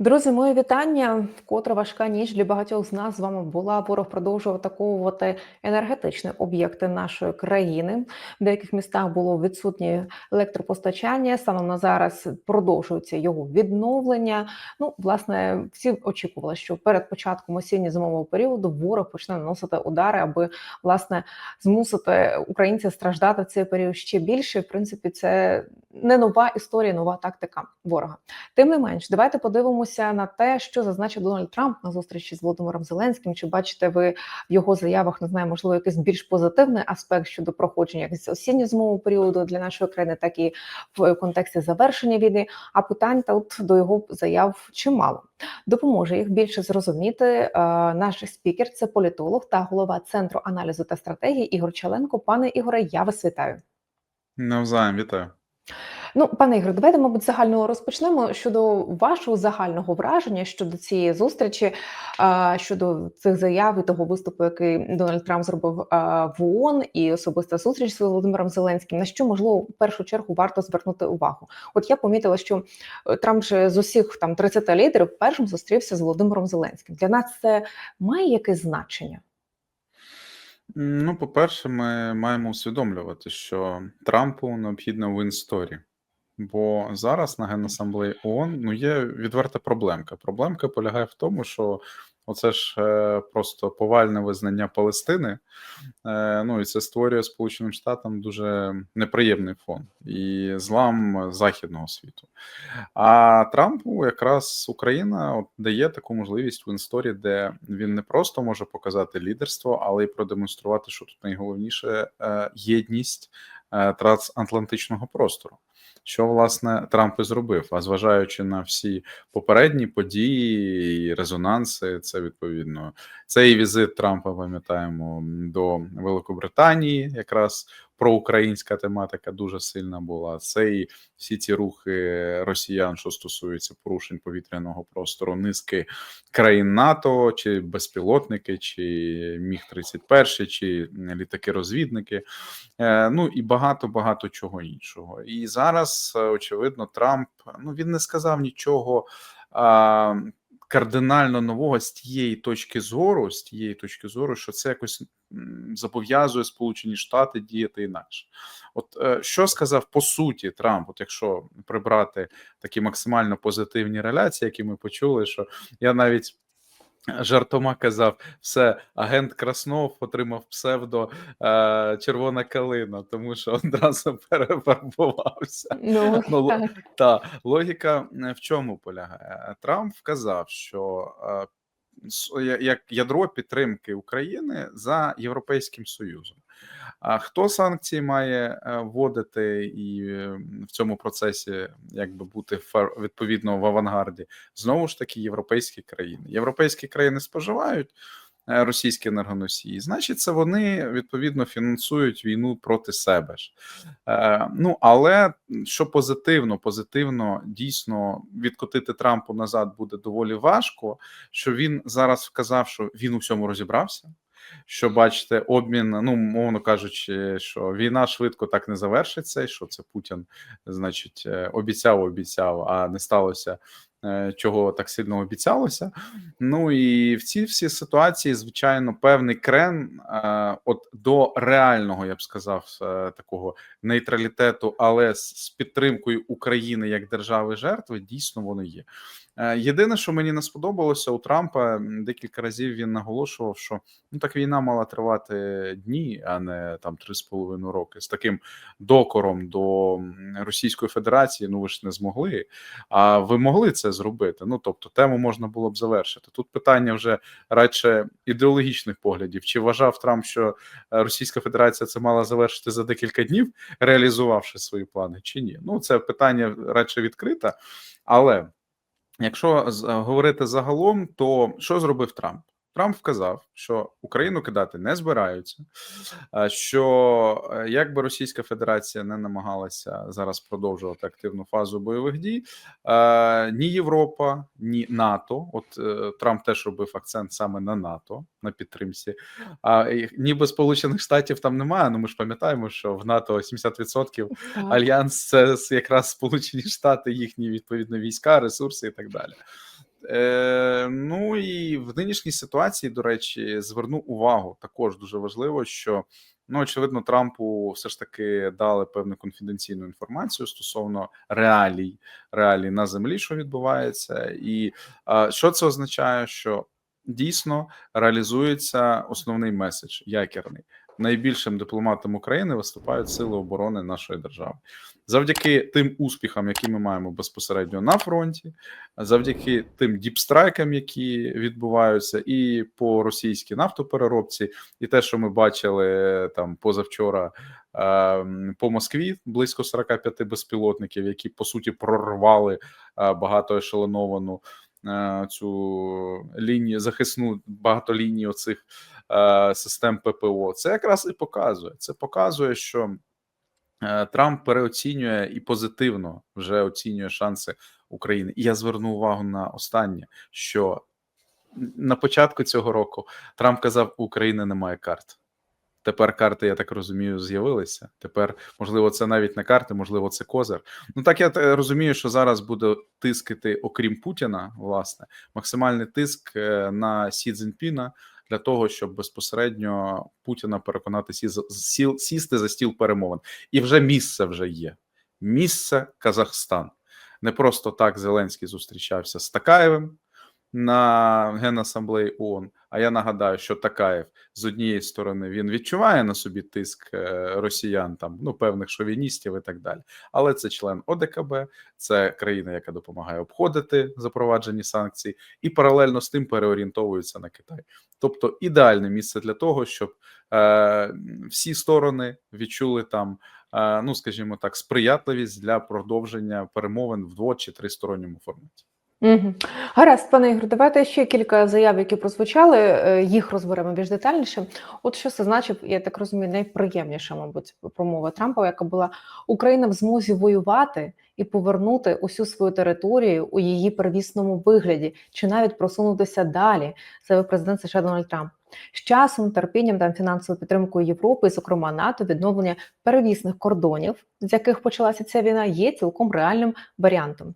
Друзі, моє вітання. Вкотре важка ніч для багатьох з нас з вами була. Ворог продовжував атаковувати енергетичні об'єкти нашої країни. В деяких містах було відсутнє електропостачання. Станом на зараз продовжується його відновлення. Ну, власне, всі очікували, що перед початком осінньо-зимового періоду ворог почне наносити удари, аби власне змусити українців страждати в цей період ще більше. В принципі, це не нова історія, нова тактика ворога. Тим не менш, давайте подивимося на те, що зазначив Дональд Трамп на зустрічі з Володимиром Зеленським. Чи бачите ви в його заявах, не знаю, можливо, якийсь більш позитивний аспект щодо проходження як з осінньо-зимового періоду для нашої країни, так і в контексті завершення війни. А питань тут до його заяв чимало. Допоможе їх більше зрозуміти. е, Наш спікер це політолог та голова центру аналізу та стратегії Ігор Челенко. Пане Ігоре, я вас вітаю. Навзаєм, вітаю. Ну, пане Ігоре, давайте, мабуть, загально розпочнемо щодо вашого загального враження щодо цієї зустрічі, щодо цих заяв і того виступу, який Дональд Трамп зробив в ООН, і особиста зустріч з Володимиром Зеленським. На що можливо в першу чергу варто звернути увагу? От я помітила, що е, Трамп же з усіх там 30 лідерів першим зустрівся з Володимиром Зеленським. Для нас це має якесь значення? Ну, по-перше, ми маємо усвідомлювати, що Трампу необхідно вин-сторі. Бо зараз на Генасамблеї ООН ну, є відверта проблемка. Проблемка полягає в тому, що оце ж е, просто повальне визнання Палестини. Е, ну і це створює Сполученим Штатам дуже неприємний фон і злам західного світу. А Трампу якраз Україна от дає таку можливість в інсторі, де він не просто може показати лідерство, але й продемонструвати, що тут найголовніше е, єдність трансатлантичного простору. Що власне Трамп і зробив, а зважаючи на всі попередні події і резонанси, це відповідно цей візит Трампа, пам'ятаємо, до Великобританії, якраз проукраїнська тематика дуже сильна була. Це і всі ці рухи росіян, що стосуються порушень повітряного простору, низки країн НАТО, чи безпілотники, чи Міг 31 чи літаки-розвідники. Е, Ну і багато багато чого іншого. І зараз, е, очевидно, Трамп ну він не сказав нічого. Кардинально нового з тієї точки зору, з тієї точки зору, що це якось зобов'язує Сполучені Штати діяти інакше. От е, що сказав по суті Трамп, от якщо прибрати такі максимально позитивні реляції, які ми почули, що я навіть жартома казав, все, агент Краснов отримав псевдо е, Червона калина, тому що одразу перефарбувався. Ну, Ну, так. та логіка е, в чому полягає? Трамп вказав, що е, як ядро підтримки України за Європейським Союзом. А хто санкції має е, вводити і в цьому процесі якби бути відповідно в авангарді? Знову ж таки, європейські країни. Європейські країни споживають е, російські енергоносії, значить, це вони відповідно фінансують війну проти себе ж. Е, ну але що позитивно, позитивно дійсно відкотити Трампу назад буде доволі важко. Що він зараз вказав, що він у всьому розібрався. Що бачите, обмін, ну мовно кажучи, що війна швидко так не завершиться, і що це Путін, значить, е, обіцяв, обіцяв, а не сталося е, чого так сильно обіцялося. Ну і в цій всі ситуації, звичайно, певний крен е, от до реального, я б сказав, такого нейтралітету, але з підтримкою України як держави жертви, дійсно воно є. Е, Єдине, що мені не сподобалося у Трампа, декілька разів він наголошував, що ну так війна мала тривати дні, а не там три з половиною роки. З таким докором до Російської Федерації. Ну ви ж не змогли. А ви могли це зробити. Ну тобто, тему можна було б завершити. Тут питання вже радше ідеологічних поглядів. Чи вважав Трамп, що е, Російська Федерація це мала завершити за декілька днів, реалізувавши свої плани, чи ні? Ну це питання радше відкрите, але. Якщо з- говорити загалом, то що зробив Трамп? Трамп вказав, що Україну кидати не збираються, що е, як би Російська Федерація не намагалася зараз продовжувати активну фазу бойових дій, ні Європа, ні НАТО. От е, Трамп теж робив акцент саме на НАТО на підтримці. А ніби Сполучених Штатів там немає. Ну ми ж пам'ятаємо, що в НАТО 70% Так. Альянс це якраз Сполучені Штати, їхні відповідно війська, ресурси і так далі. Е, ну і в нинішній ситуації, до речі, зверну увагу. Також дуже важливо, що ну очевидно, Трампу все ж таки дали певну конфіденційну інформацію стосовно реалій, реалій на землі, що відбувається, і а, що це означає, що дійсно реалізується основний меседж якірний. Найбільшим дипломатом України виступають сили оборони нашої держави. Завдяки тим успіхам, які ми маємо безпосередньо на фронті, завдяки тим діпстрайкам, які відбуваються, і по російській нафтопереробці, і те, що ми бачили там позавчора е, по Москві, близько 45 безпілотників, які по суті прорвали е, багатоешелоновану е, цю лінію захисну багато ліній оцих систем ППО. Це якраз і показує. Це показує, що. Е, Трамп переоцінює і позитивно вже оцінює шанси України. І я зверну увагу на останнє, що на початку цього року Трамп казав: у України немає карт. Тепер карти, я так розумію, з'явилися. Тепер, можливо, це навіть не карти, можливо, це козир. Ну так я розумію, що зараз буде тискати, окрім Путіна, власне, максимальний тиск е, на Сі Цзіньпіна для того, щоб безпосередньо Путіна переконати сі, сіл, сісти за стіл перемовин. І вже місце вже є. Місце Казахстан. Не просто так Зеленський зустрічався з Такаєвим на Генасамблеї ООН. А я нагадаю, що Такаєв з однієї сторони він відчуває на собі тиск е, росіян, там ну певних шовіністів і так далі. Але це член ОДКБ, це країна, яка допомагає обходити запроваджені санкції, і паралельно з тим переорієнтовується на Китай. Тобто ідеальне місце для того, щоб е, всі сторони відчули там, е, ну скажімо так, сприятливість для продовження перемовин в дво- чи тристоронньому форматі. Угу. Гаразд, пане Ігор, давайте ще кілька заяв, які прозвучали. е, Їх розберемо більш детальніше. От що це значить, я так розумію, найприємніша, мабуть, промова Трампа, яка була Україна в змозі воювати і повернути усю свою територію у її первісному вигляді, чи навіть просунутися далі, заявив президент США Дональд Трамп. З часом, терпінням та фінансовою підтримкою Європи, зокрема НАТО, відновлення перевісних кордонів, з яких почалася ця війна, є цілком реальним варіантом.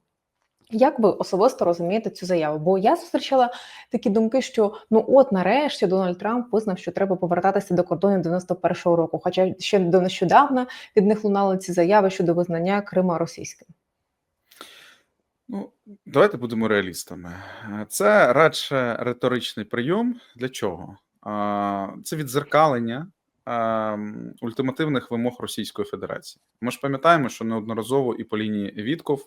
Як ви особисто розумієте цю заяву? Бо я зустрічала такі думки, що ну от нарешті Дональд Трамп визнав, що треба повертатися до кордонів 91-го року. Хоча ще до нещодавна від них лунали ці заяви щодо визнання Крима російським. Ну, давайте будемо реалістами. Це радше риторичний прийом. Для чого? Це відзеркалення ультимативних вимог Російської Федерації. Ми ж пам'ятаємо, що неодноразово і по лінії Вітков,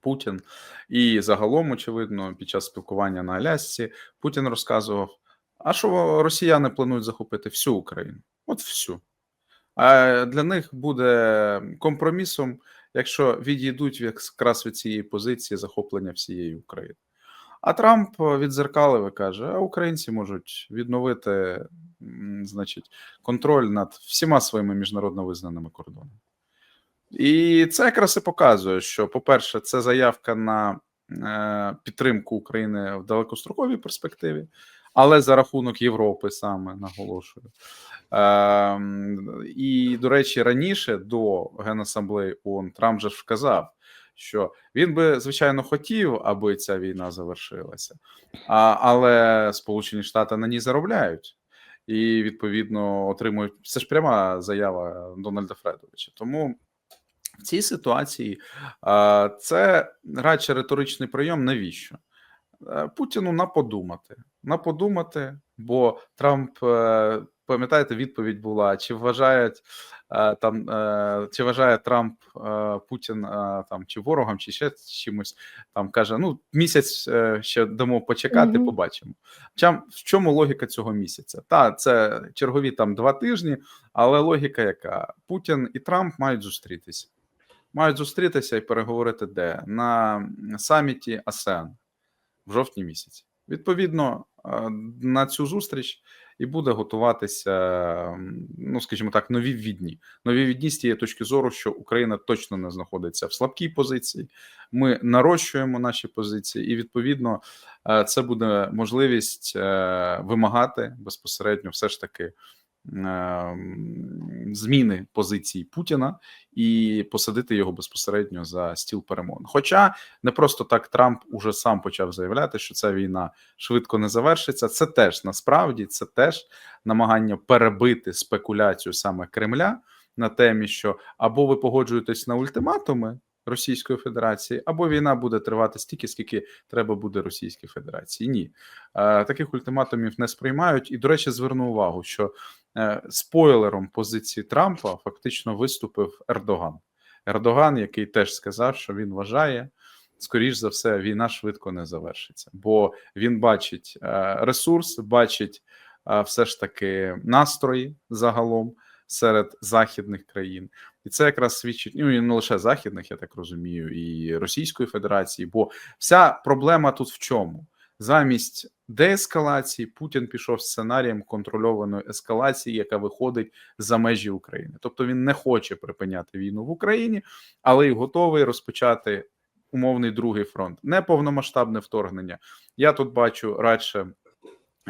Путін, і загалом, очевидно, під час спілкування на Алясці Путін розказував: а що росіяни планують захопити всю Україну? От всю. А для них буде компромісом, якщо відійдуть якраз від цієї позиції захоплення всієї України. А Трамп відзеркалив і каже: а українці можуть відновити, значить, контроль над всіма своїми міжнародно визнаними кордонами. І це якраз і показує, що, по-перше, це заявка на е, підтримку України в далекостроковій перспективі, але за рахунок Європи саме наголошую. Ем, і, до речі, раніше до Генасамблеї ООН Трамп же ж вказав, що він би, звичайно, хотів, аби ця війна завершилася, а, але Сполучені Штати на ній заробляють. І відповідно отримують це ж пряма заява Дональда Фредовича. Тому в цій ситуації це радше риторичний прийом. Навіщо? Е, Путіну на подумати, на подумати, бо Трамп, е, пам'ятаєте, відповідь була: чи вважають е, там, чи вважає Трамп Путін там чи ворогом, чи ще чимось там каже: ну місяць ще дамо почекати, Мгм. побачимо. Чам в чому логіка цього місяця? Та це чергові там два тижні, але логіка яка? Путін і Трамп мають зустрітися. Мають зустрітися і переговорити де на саміті АСЕАН в жовтні місяці. Відповідно, е, на цю зустріч і буде готуватися, ну скажімо так, нові відні. Нові відні з тієї точки зору, що Україна точно не знаходиться в слабкій позиції. Ми нарощуємо наші позиції, і відповідно е, це буде можливість е, вимагати безпосередньо, все ж таки. Ем, зміни позицій Путіна і посадити його безпосередньо за стіл перемовин. Хоча не просто так Трамп уже сам почав заявляти, що ця війна швидко не завершиться. Це теж насправді це теж намагання перебити спекуляцію саме Кремля на темі, що або ви погоджуєтесь на ультиматуми Російської Федерації, або війна буде тривати стільки, скільки треба буде Російській Федерації. Ні, Е, таких ультиматумів не сприймають. І, до речі, зверну увагу, що спойлером позиції Трампа фактично виступив Ердоган. Ердоган, який теж сказав, що він вважає. Скоріш за все, війна швидко не завершиться, бо він бачить е, ресурс, бачить е, все ж таки настрої загалом серед західних країн, і це якраз свідчить ну не лише західних, я так розумію, і Російської Федерації. Бо вся проблема тут в чому? Замість деескалації Путін пішов сценарієм контрольованої ескалації, яка виходить за межі України. Тобто він не хоче припиняти війну в Україні, але й готовий розпочати умовний другий фронт, не повномасштабне вторгнення. Я тут бачу радше.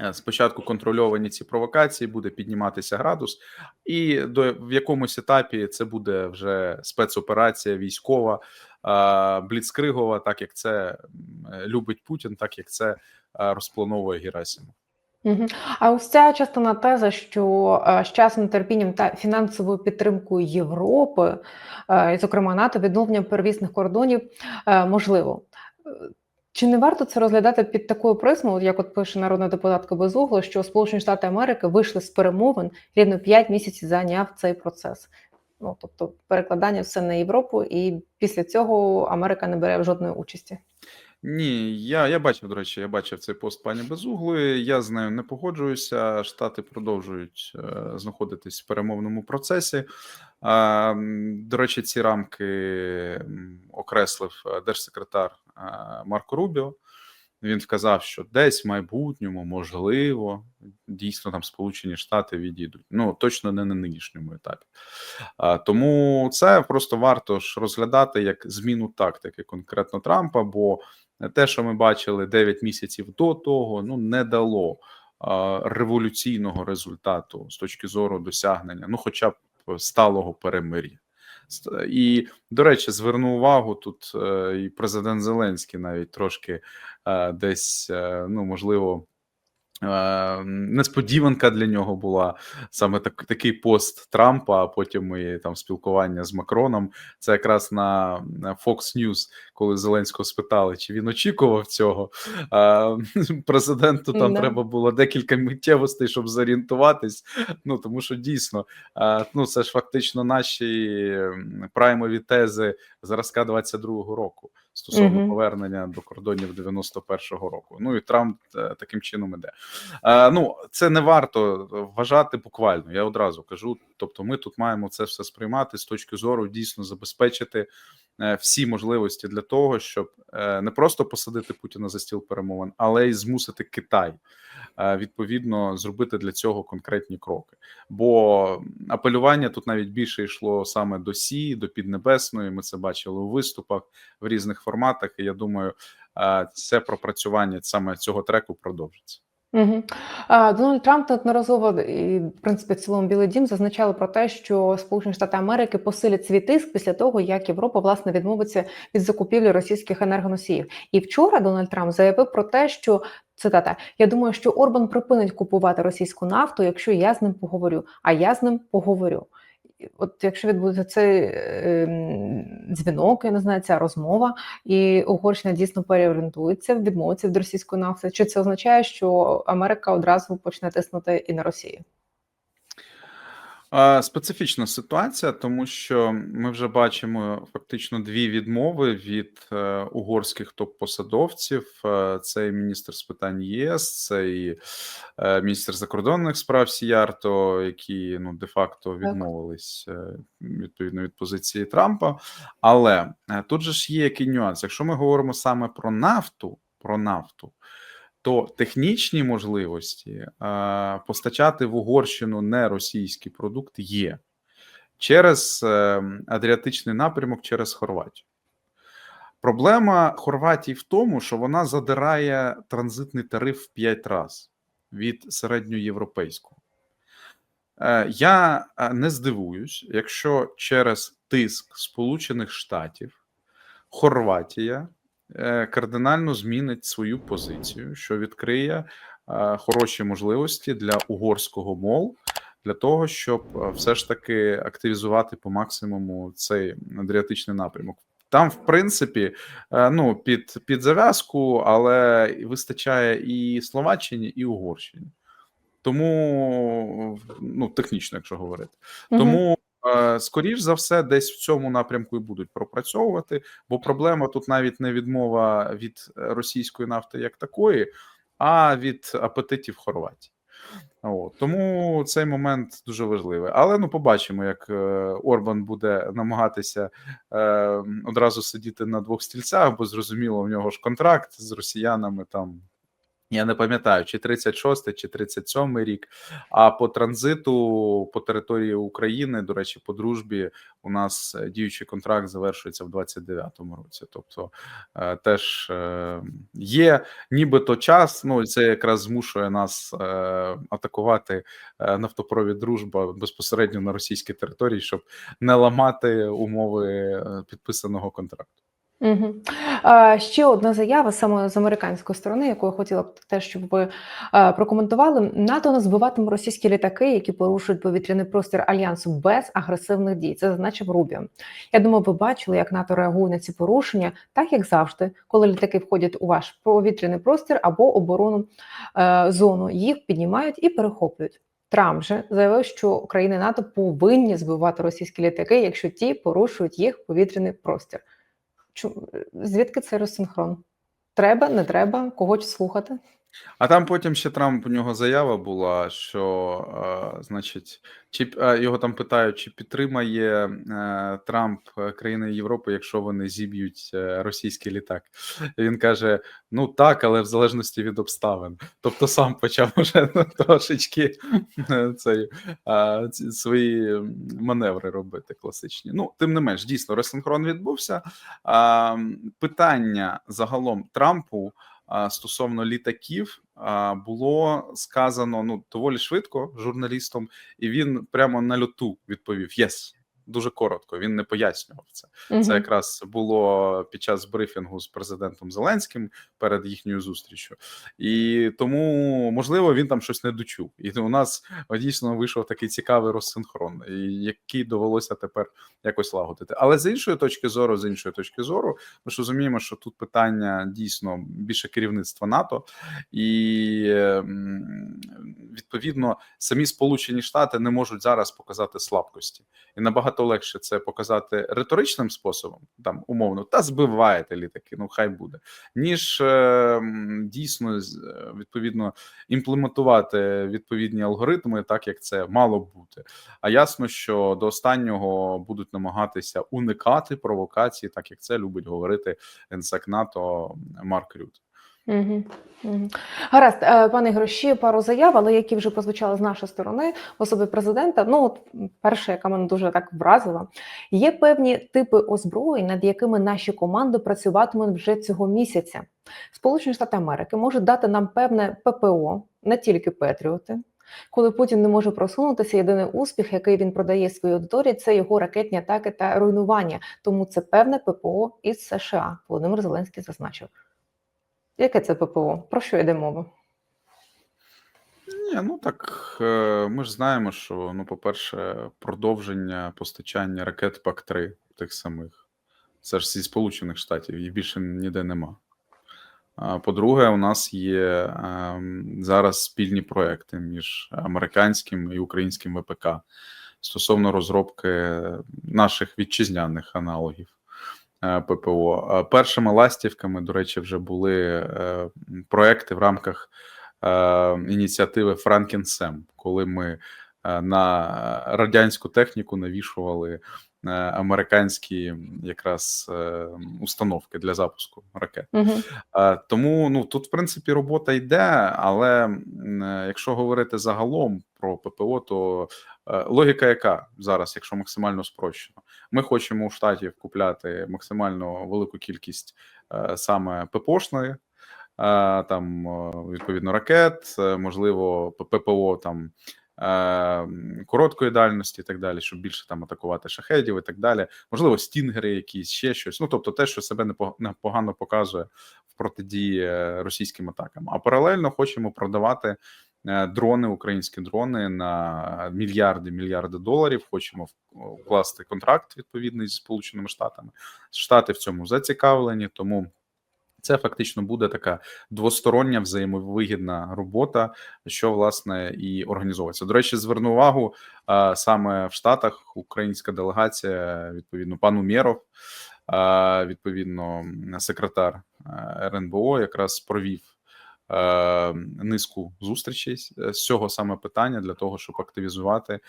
Е, Спочатку контрольовані ці провокації, буде підніматися градус, і до в якомусь етапі це буде вже спецоперація військова, бліцкригова, так як це е, любить Путін, так як це розплановує Герасимов. А ось ця частина теза, що е, з часом, терпінням та фінансовою підтримкою Європи, е, і, зокрема НАТО, відновленням первісних кордонів е, можливо. Е, Чи не варто це розглядати під такою призмою, як от пише народна депутатка Безугло, що Сполучені Штати Америки вийшли з перемовин рівно 5 місяців зайняв цей процес? Ну тобто перекладання все на Європу, і після цього Америка не бере жодної участі. Ні, я, я бачив, до речі, я бачив цей пост пані Безуглої. Я з нею не погоджуюся. Штати продовжують е, знаходитись в перемовному процесі. М, до речі, ці рамки окреслив е, держсекретар е, Марко Рубіо. Він вказав, що десь в майбутньому, можливо, дійсно там Сполучені Штати відійдуть. Ну точно не на нинішньому етапі. А, тому це просто варто ж розглядати як зміну тактики конкретно Трампа. Бо те, що ми бачили 9 місяців до того, ну не дало а, революційного результату з точки зору досягнення, ну, хоча б сталого перемир'я. І, до речі, зверну увагу тут е, і президент Зеленський навіть трошки е, десь, е, ну можливо, несподіванка для нього була саме так, такий пост Трампа, а потім і там спілкування з Макроном. Це якраз на Fox News, коли Зеленського спитали, чи він очікував цього. А, президенту там Да. треба було декілька миттєвостей, щоб зорієнтуватись. Ну тому що дійсно, а, ну це ж фактично наші праймові тези зразка 22-го року стосовно Мгм. повернення до кордонів 91-го року. Ну і Трамп е, таким чином іде. Е, ну, це не варто вважати буквально. Я одразу кажу. Тобто, ми тут маємо це все сприймати з точки зору дійсно забезпечити е, всі можливості для того, щоб е, не просто посадити Путіна за стіл перемовин, але й змусити Китай відповідно зробити для цього конкретні кроки. Бо апелювання тут навіть більше йшло саме до Сі, до Піднебесної. Ми це бачили у виступах в різних форматах. І я думаю, е, це пропрацювання саме цього треку продовжиться. Угу. Дональд Трамп неодноразово і в принципі цілому Білий Дім зазначали про те, що Сполучені Штати Америки посилять свій тиск після того, як Європа власне відмовиться від закупівлі російських енергоносіїв. І вчора Дональд Трамп заявив про те, що цитата: Я думаю, що Орбан припинить купувати російську нафту, якщо я з ним поговорю. А я з ним поговорю. От якщо відбудеться цей е, м, дзвінок, я не знаю, ця розмова, і Угорщина дійсно переорієнтується, відмовиться від російської нафти, чи це означає, що Америка одразу почне тиснути і на Росію? Специфічна ситуація, тому що ми вже бачимо фактично дві відмови від е, угорських топ-посадовців. Е, Це і міністр з питань ЄС, це і е, міністр закордонних справ Сіярто, які ну де-факто відмовились відповідно від позиції Трампа. Але тут же ж є який нюанс. Якщо ми говоримо саме про нафту, про нафту. То технічні можливості е, постачати в Угорщину не російський продукт є через е, Адріатичний напрямок через Хорватію. Проблема Хорватії в тому, що вона задирає транзитний тариф в 5 разів від середньоєвропейського. Е, Я е, не здивуюсь, якщо через тиск Сполучених Штатів Хорватія кардинально змінить свою позицію, що відкриє е, хороші можливості для угорського мол, для того, щоб е, все ж таки активізувати по максимуму цей адріатичний напрямок. Там, в принципі, е, ну під, під зав'язку, але вистачає і Словаччині, і Угорщині. Тому ну технічно, якщо говорити, тому е, скоріш за все, десь в цьому напрямку і будуть пропрацьовувати. Бо проблема тут навіть не відмова від е, російської нафти як такої, а від апетитів Хорватії. От. Тому цей момент дуже важливий. Але ну побачимо, як е, Орбан буде намагатися е, одразу сидіти на двох стільцях, бо зрозуміло, в нього ж контракт з росіянами там. Я не пам'ятаю, чи 36 чи 37 рік. А по транзиту по території України, до речі, по дружбі, у нас е, діючий контракт завершується в 29-му році. Тобто е, теж е, є нібито час. Ну це якраз змушує нас атакувати нафтопровід дружба безпосередньо на російській території, щоб не ламати умови підписаного контракту. Угу. Ще одна заява саме з американської сторони, яку я хотіла б теж, щоб ви прокоментували. НАТО не збиватиме російські літаки, які порушують повітряний простір альянсу без агресивних дій. Це зазначив Рубіо. Я думаю, ви бачили, як НАТО реагує на ці порушення, так як завжди, коли літаки входять у ваш повітряний простір або оборонну е, зону, їх піднімають і перехоплюють. Трамп же заявив, що країни НАТО повинні збивати російські літаки, якщо ті порушують їх повітряний простір. Звідки цей розсинхрон? Треба, не треба, кого слухати? А там потім ще Трамп у нього заява була, що, е, значить, чи е, його там питають, чи підтримає е, Трамп е, країни Європи, якщо вони зіб'ють е, російський літак. Він каже: ну так, але в залежності від обставин. Тобто сам почав уже трошечки е, цей, е, свої маневри робити класичні. Ну, тим не менш, дійсно, розсинхрон відбувся. М, питання загалом Трампу стосовно літаків було сказано ну доволі швидко журналістом, і він прямо на льоту відповів «Єс». Дуже коротко. Він не пояснював це. Це якраз було під час брифінгу з президентом Зеленським перед їхньою зустрічю, і тому можливо він там щось не дочув. І у нас дійсно вийшов такий цікавий розсинхрон, який довелося тепер якось лагодити. Але з іншої точки зору, з іншої точки зору, ми ж розуміємо, що тут питання дійсно більше керівництва НАТО, і ем, відповідно самі Сполучені Штати не можуть зараз показати слабкості, і набагато легше це показати риторичним способом, там умовно, та збиваєте літаки, ну хай буде, ніж ем, дійсно е, відповідно імплементувати відповідні алгоритми, так як це мало бути. А ясно, що до останнього будуть намагатися уникати провокацій, так як це любить говорити генсек НАТО Марк Рют. Угу. Гаразд, е, пане Ігоре, ще пару заяв, але які вже прозвучали з нашої сторони в особі президента. Ну, от перша, яка мене дуже так вразила, є певні типи озброєнь, над якими наші команди працюватимуть вже цього місяця. Сполучені Штати Америки можуть дати нам певне ППО, не тільки Петріоти. Коли Путін не може просунутися, єдиний успіх, який він продає своїй аудиторії, це його ракетні атаки та руйнування. Тому це певне ППО із США. Володимир Зеленський зазначив. Яке це ППО? Про що йде мова? Ні, ну так е, ми ж знаємо, що ну, по-перше, продовження постачання ракет ПАК-3 тих самих. Це ж зі Сполучених Штатів, їх більше ніде нема. По-друге, у нас є ем, зараз спільні проекти між американським і українським ВПК стосовно розробки наших вітчизняних аналогів ППО. Першими ластівками, до речі, вже були е, проекти в рамках е, ініціативи Франкенсем, коли ми е, на радянську техніку навішували е, американські якраз е, установки для запуску ракет. Угу. Е, Тому ну тут, в принципі, робота йде, але е, якщо говорити загалом про ППО, то е, логіка яка зараз, якщо максимально спрощено, ми хочемо у штатів купляти максимально велику кількість е, саме ППОшної, е, там е, відповідно ракет, е, можливо, ППО там е, короткої дальності і так далі, щоб більше там атакувати шахедів і так далі. Можливо, стінгери, якісь ще щось. Ну тобто, те, що себе непо- непогано показує в протидії е, російським атакам. А паралельно хочемо продавати. е, Дрони, українські дрони на мільярди мільярди доларів. Хочемо вкласти контракт відповідний з Сполученими Штатами. Штати в цьому зацікавлені, тому це фактично буде така двостороння взаємовигідна робота, що власне і організовується. До речі, зверну увагу саме в Штатах українська делегація, відповідно, пан Умєров, відповідно, секретар РНБО, якраз провів. Низку зустрічей з цього саме питання для того, щоб активізувати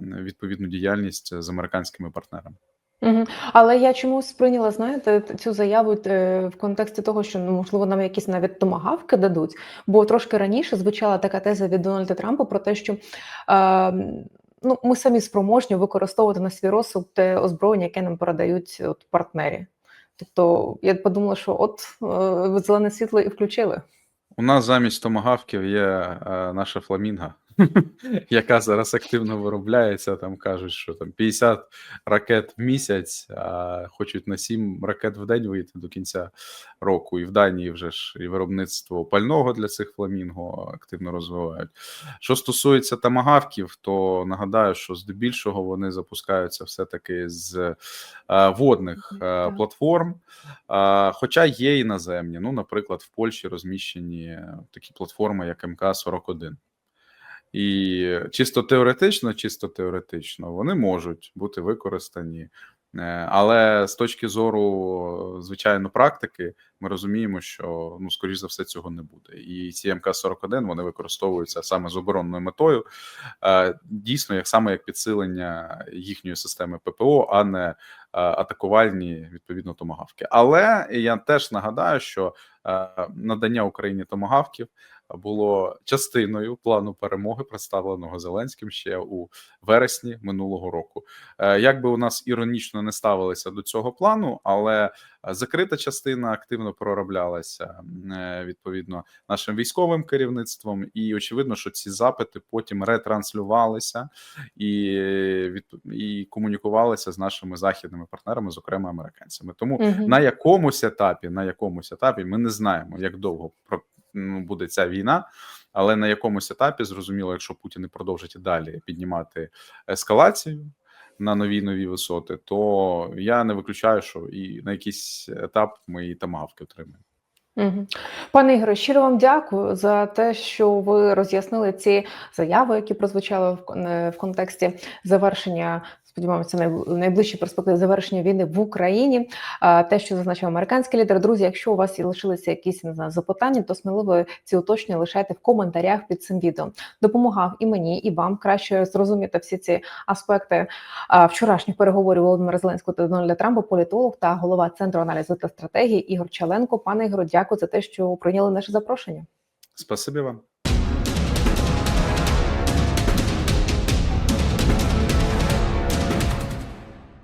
відповідну діяльність з американськими партнерами. Мгм. Але я чомусь сприйняла, знаєте, цю заяву е, в контексті того, що ну, можливо нам якісь навіть томагавки дадуть. Бо трошки раніше звучала така теза від Дональда Трампа про те, що е, ну, ми самі спроможні використовувати на свій розсуд те озброєння, яке нам передають от, партнері. Тобто я подумала, що от е, зелене світло і включили. У нас замість томагавків є е, наша фламінга, яка зараз активно виробляється. Там кажуть, що там 50 ракет в місяць, а хочуть на 7 ракет в день вийти до кінця року. І в Данії вже ж і виробництво пального для цих фламінго активно розвивають. Що стосується томагавків, то нагадаю, що здебільшого вони запускаються все-таки з е, водних е, платформ. Хоча є і наземні. Ну, наприклад, в Польщі розміщені такі платформи, як МК-41. І чисто теоретично, чисто теоретично, вони можуть бути використані. Е, Але з точки зору, звичайно, практики, ми розуміємо, що ну, скоріш за все, цього не буде. І ці МК-41 вони використовуються саме з оборонною метою, е, дійсно, як саме як підсилення їхньої системи ППО, а не атакувальні відповідно томагавки. Але я теж нагадаю, що е, надання Україні томагавків було частиною плану перемоги, представленого Зеленським ще у вересні минулого року. Е, Як би у нас іронічно не ставилися до цього плану, але е, закрита частина активно пророблялася е, відповідно нашим військовим керівництвом, і очевидно, що ці запити потім ретранслювалися і і комунікувалися з нашими західними партнерами, зокрема американцями. Тому Мгм. на якомусь етапі, на якомусь етапі, ми не знаємо, як довго ну, буде ця війна, але на якомусь етапі зрозуміло, якщо Путін і продовжить і далі піднімати ескалацію на нові нові висоти, то я не виключаю, що і на якийсь етап ми і тамагавки отримаємо. Пане Ігоре, щиро вам дякую за те, що ви роз'яснили ці заяви, які прозвучали в, е, в контексті завершення. Сподіваємося, най- найближчі перспективи завершення війни в Україні. Те, що зазначив американський лідер. Друзі, якщо у вас лишилися якісь не знаю, запитання, то сміливо ці уточнення лишайте в коментарях під цим відео. Допомагав і мені, і вам краще зрозуміти всі ці аспекти вчорашніх переговорів Володимира Зеленського та Дональда Трампа, політолог та голова центру аналізу та стратегії Ігор Чаленко. Пане Ігору, дякую за те, що прийняли наше запрошення. Спасибі вам.